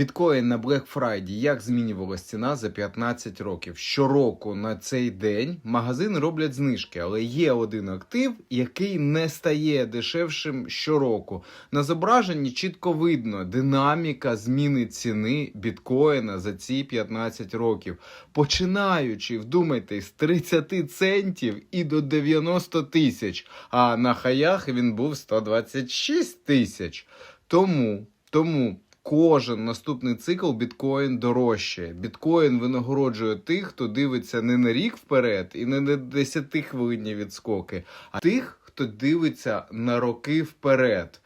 Біткоін на Black Friday. Як змінювалася ціна за 15 років? Щороку на цей день магазини роблять знижки, але є один актив, який не стає дешевшим щороку. На зображенні чітко видно динаміка зміни ціни біткоїна за ці 15 років. Починаючи, вдумайтесь, з 30 центів і до 90 тисяч. А на хаях він був 126 тисяч. Тому, тому. Кожен наступний цикл біткоін дорожчає. Біткоін винагороджує тих, хто дивиться не на рік вперед і не на 10 хвилинні відскоки, а тих, хто дивиться на роки вперед.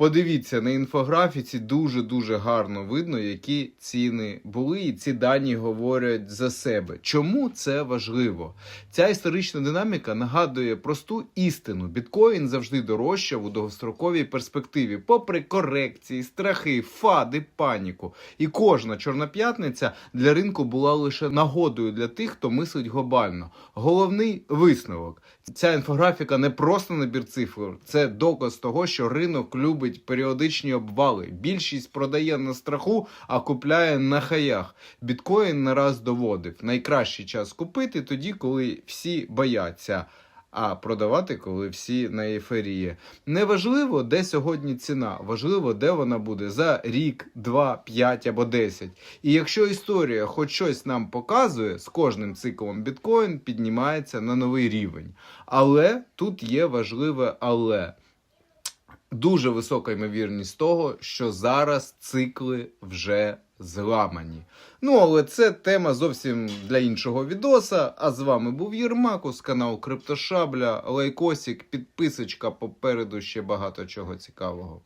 Подивіться на інфографіці дуже дуже гарно видно, які ціни були, і ці дані говорять за себе. Чому це важливо? Ця історична динаміка нагадує просту істину: біткоін завжди дорожчав у довгостроковій перспективі, попри корекції, страхи, фади, паніку. І кожна чорна п'ятниця для ринку була лише нагодою для тих, хто мислить глобально. Головний висновок: ця інфографіка не просто набір цифр, це доказ того, що ринок любить періодичні обвали. Більшість продає на страху, а купляє на хаях. Біткоін не раз доводив. Найкращий час купити тоді, коли всі бояться. А продавати, коли всі на ейфорії. Неважливо, де сьогодні ціна, важливо, де вона буде за рік, два, п'ять або десять. І якщо історія хоч щось нам показує, з кожним циклом біткоін піднімається на новий рівень. Але тут є важливе але. Дуже висока ймовірність того, що зараз цикли вже зламані. Ну, але це тема зовсім для іншого відоса. А з вами був Єрмакус, канал Криптошабля, лайкосик, підписочка попереду ще багато чого цікавого.